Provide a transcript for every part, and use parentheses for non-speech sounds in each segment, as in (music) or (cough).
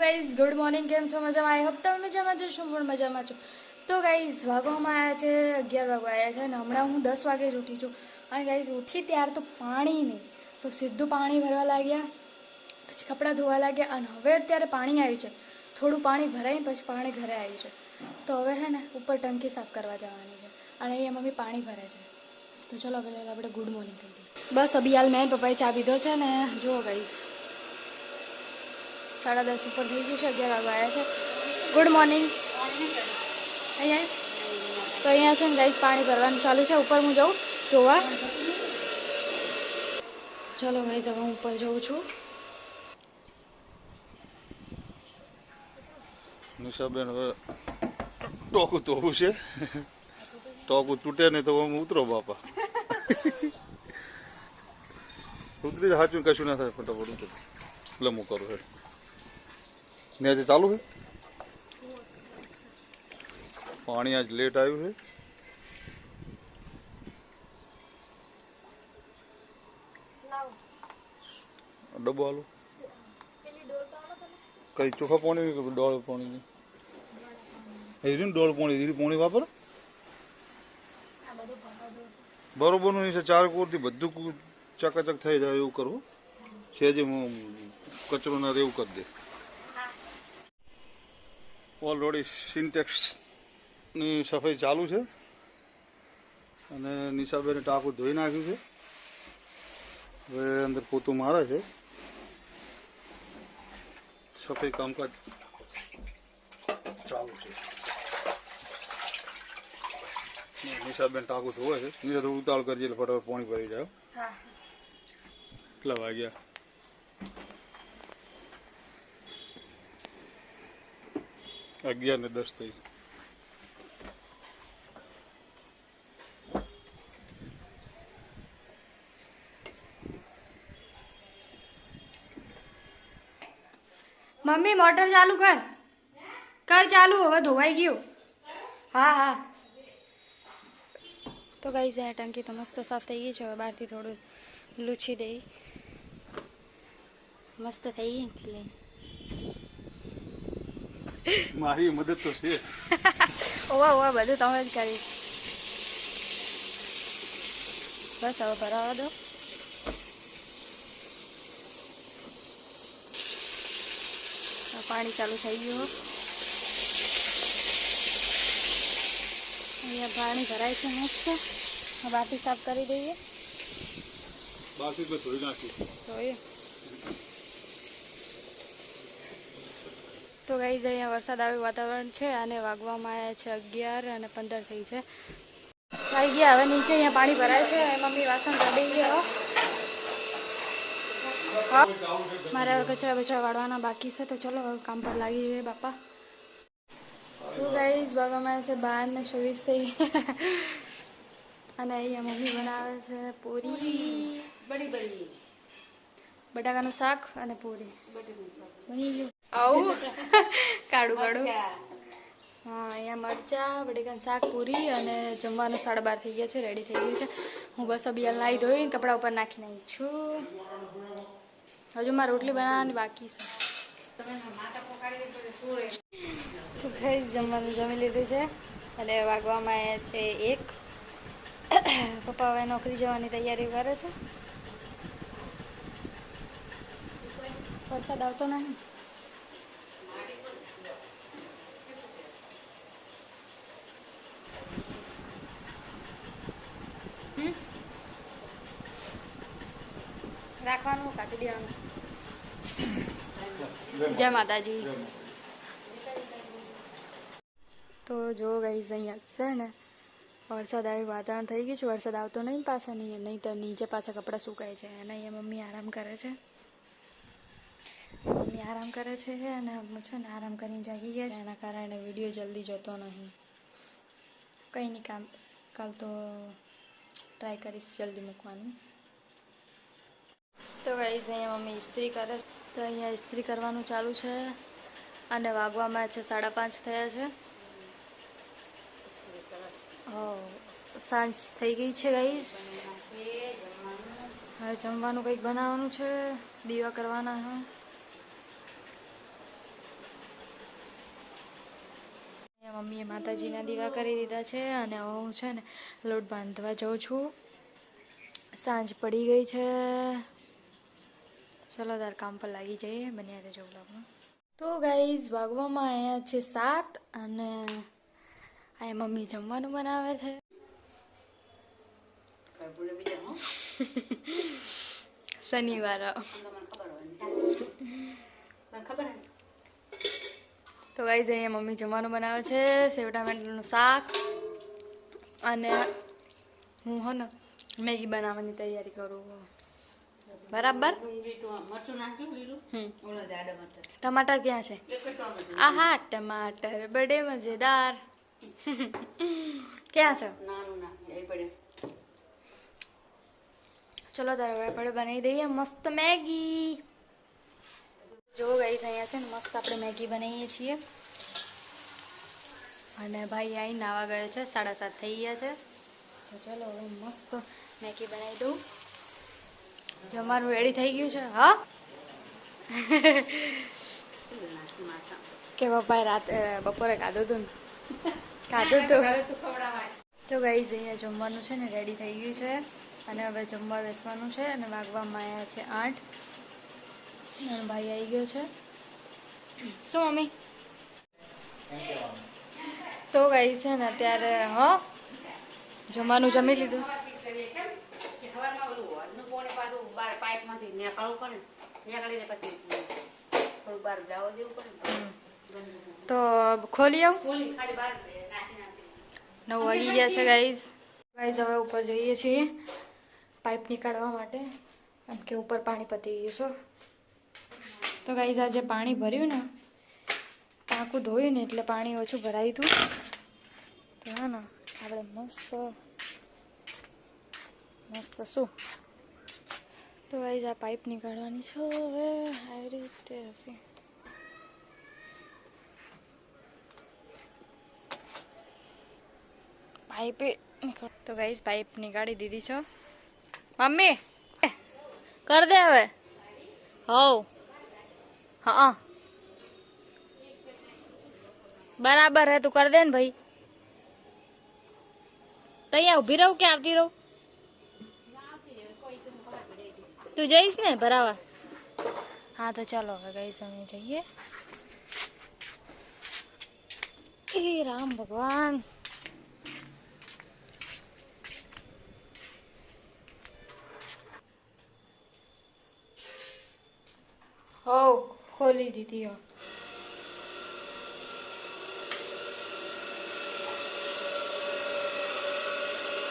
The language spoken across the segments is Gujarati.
ગાઈઝ ગુડ મોર્નિંગ કેમ છો? મજામાં? આઈ હોપ તમે મજામાં છો. શું પણ મજામાં છો. તો ગાઈઝ વાગવામાં આવ્યા છે, અગિયાર વાગવા આવ્યા છે અને હમણાં હું દસ વાગે જ ઉઠી છું. અને ગાઈઝ ઉઠી ત્યાર તો પાણી નહીં. તો સીધું પાણી ભરવા લાગ્યા, પછી કપડાં ધોવા લાગ્યા અને હવે અત્યારે પાણી આવ્યું છે. થોડું પાણી ભરાઈ પછી પાણી ઘરે આવ્યું છે. તો હવે છે ને, ઉપર ટંકી સાફ કરવા જવાની છે. અને અહીંયા મમ્મી પાણી ભરે છે. તો ચલો, પહેલાં આપણે ગુડ મોર્નિંગ કહી દઈએ. બસ અભિયાલ મેન પપ્પાએ ચા પીધો છે ને, જુઓ ગાઈઝ સાડા દસ ઉપર થઈ ગયું છે અગિયાર વાગવા આવ્યા છે. ગુડ મોર્નિંગ અહીંયા? તો અહીંયા છે ને ગાઈસ પાણી ભરવાનું ચાલુ છે ઉપર હું જાઉં ધોવા. ચલો ગાઈઝ હવે હું ઉપર જઉં છું. નિશાબેન હવે ટોકું તોવું છે. ટોકું તૂટે નહીં તો હું ઉતરો બાપા. (laughs) ઉતરી સાચું કશું ના થાય ફટાફટ ઉતરું. એટલે હું કરું છે ને આજે ચાલુ છે. પાણી આજ લેટ આવ્યું છે. ડબ્બો આલો કઈ ચોખા પાણી કે ડોળ પાણી એ રહ્યું ને ડોળ પાણી એ પાણી વાપર. બરોબરનું છે, ચાર કોરથી બધું ચકાચક થઈ જાય એવું કરવું છે જે કચરો ના એવું કરી દે. ઓલરેડી સિન્ટેક્સની સફાઈ ચાલુ છે. અને નિશાબેને ટાંકું ધોઈ નાખ્યું છે. હવે અંદર પોતું મારે છે. સફાઈ કામકાજ ચાલુ છે. નિશાબેન ટાંકું ધોવે છે. નિશા થોડું ઉતાળ કરજે એટલે ફટાફટ પાણી ભરી જાય. કેટલા વાગ્યા? અગિયાર ને દસ થઈ મમ્મી મોટર ચાલુ કર કર ચાલુ હવે ધોવાઈ ગયું હા હા તો ગાઈઝ આ ટંકી તો મસ્ત સાફ થઈ ગઈ છે હવે બહારથી થોડું લૂછી દઈ મસ્ત થઈ ગઈ એટલે મારી મદદ તો છે. ઓવા ઓવા બધું તમે જ કરી. બસ હવે ભરાવા દો. પાણી ચાલુ થઈ ગયું. અહીંયા પાણી ભરાય છે મસ્ત બાકી સાફ કરી દઈએ. બાકી તો ધોઈ નાખી. જોઈએ તો ગાઈઝ અહીંયા વરસાદ આવ્યું વાતાવરણ છે અને વાગવામાં આવ્યા છે અગિયાર અને પંદર થઈ છે. આવી ગયા હવે નીચે અહીંયા પાણી ભરાય છે મમ્મી વાસણ કાઢી ગયા મારે હવે કચરા બચરા વાળવાના બાકી છે તો ચલો હવે કામ પર લાગી જઈએ બાપા. તો ગાઈઝ બાગામાં છે બાર ને ચોવીસ થઈ. અને અહીંયા મમ્મી બનાવે છે પૂરી. બટાકાનું શાક અને પૂરી. બની ગયું. આવું? (laughs) કાળું કાળું હા અહીંયા મરચા બટાકાનું શાક પૂરી અને જમવાનું સાડા બાર થઈ ગયા છે રેડી થઈ ગયું છે. હું બસ અભિયાલ નાહી ધોઈને કપડા ઉપર નાખી નાખી છું. હજુ મારે રોટલી બનાવવાની બાકી છે. તો ખાઈ જમવાનું જમી લીધું છે અને વાગવામાં છે એક. પપ્પા હવે નોકરી જવાની તૈયારી કરે છે. વરસાદ આવતો નહીં. રાખવાનું કાઢી દેવાનું. જય માતાજી. તો જો ગઈશ અહીંયા છે ને વરસાદ આવી વાતાવરણ થઈ ગયું છે. વરસાદ આવતો નહીં પાછા નહીં નહીં તો નીચે પાછા કપડાં સુકાય છે. અને એ મમ્મી આરામ કરે છે. મમ્મી આરામ કરે છે અને હું છે ને આરામ કરીને જાગી ગયા છે. એના કારણે વીડિયો જલ્દી જતો નહીં. કંઈ નહીં કામ કાલ તો ટ્રાય કરીશ જલ્દી મૂકવાનું. તો ગાઈઝ અહીંયા મમ્મી ઇસ્ત્રી કરે છે. તો અહીંયા ઇસ્ત્રી કરવાનું ચાલુ છે અને વાગવામાં છે સાડા પાંચ થયા છે. સાંજ થઈ ગઈ છે ગાઈઝ હવે જમવાનું કંઈક બનાવવાનું છે, દીવા કરવાના છે મમ્મીએ માતાજીના દીવા કરી દીધા છે અને હું છે ને લોટ બાંધવા જાઉં છું. સાંજ પડી ગઈ છે. ચલો તાર કામ પર લાગી જઈએ, બન્યા રહેજો બ્લોગમાં તો ગાઈઝ વાગવામાં આવ્યા છે સાત અને આ મમ્મી જમવાનું બનાવે છે. શનિવાર. તો ગાઈઝ અહીંયા મમ્મી જમવાનું બનાવે છે, સેવટા ટામેટાનું શાક અને હું હો ને મેગી બનાવવાની તૈયારી કરું. બરાબર? ટમાટર ક્યાં છે? આ હા ટમાટર. બડે મજેદાર. ક્યાં છો? ચલો તારે આપણે બનાવી દઈએ. મસ્ત મેગી. જો ગાઈસ અહીંયા છે ને મસ્ત આપણે મેગી બનાવીએ છીએ. અને ભાઈ અહીં નાવા ગયો છે સાડા સાત થઈ ગયા છે. તો ચલો હવે મસ્ત મેગી બનાવી દઉં. જમવાનું રેડી થઈ ગયું છે, હા? કે પપ્પાએ રાતે બપોરે ખાધું હતું ખાધું હતું તો ગઈ અહીંયા જમવાનું છે ને રેડી થઈ ગયું છે, અને હવે જમવા બેસવાનું છે, અને વાગવામાં આવ્યા છે આઠ. ભાઈ આવી ગયો છે. શું, મમ્મી? તો ગઈ છે ને અત્યારે, હ? જમવાનું જમી લીધું છે. તો ખોલી આવું? નવ વાગી ગયા છે ગાઈઝ ગાઈઝ હવે ઉપર જઈએ છીએ પાઇપ નીકાળવા માટે. એમ કે ઉપર પાણી પતી ગયું છો. તો ગાઈઝ આજે પાણી ભર્યું ને ટાંકું ધોયું ને એટલે પાણી ઓછું ભરાયું હતું. તો હા ને આપણે મસ્ત મસ્ત શું? તો ગાઈઝ આ પાઇપ નીકાળવાની છે. હવે આવી રીતે હશે. પાઇપે તો ગાઈઝ પાઇપ નીકાળી દીધી છે. મમ્મી! કર દે હવે. હવ. હા. બરાબર હે, તું કર દે ને ભાઈ. તો અહીંયા ઊભી રહું કે આવતી રહું? તું જઈશ ને બરાબર હા, તો ચાલો હવે ગઈશ અમે જઈએ. એ રામ ભગવાન. હો ખોલી દીધી હો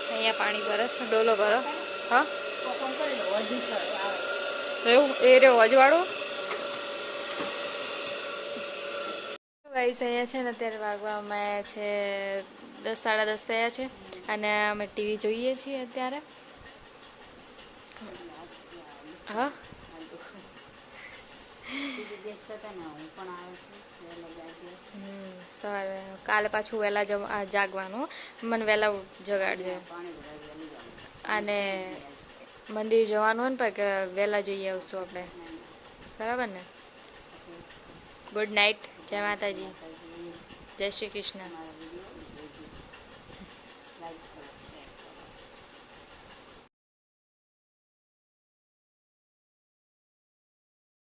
અહીંયા પાણી ભરસ ડોલો ભરો. હા? એવું, એ રહ્યો અજવાળું? ગાઈસ, અહીંયા છે ને અત્યારે વાગવામાં આવ્યા છે, દસ, સાડા દસ થયા છે. અને અમે ટીવી જોઈએ છીએ અત્યારે. હા? સવારે કાલે પાછું વહેલા જાગવાનું. મને વહેલા જગાડજો. અને મંદિર જવાનું હોય ને પણ કે વહેલા જઈ આવશું આપણે. બરાબર ને? ગુડ નાઇટ જય માતાજી. જય શ્રી કૃષ્ણ.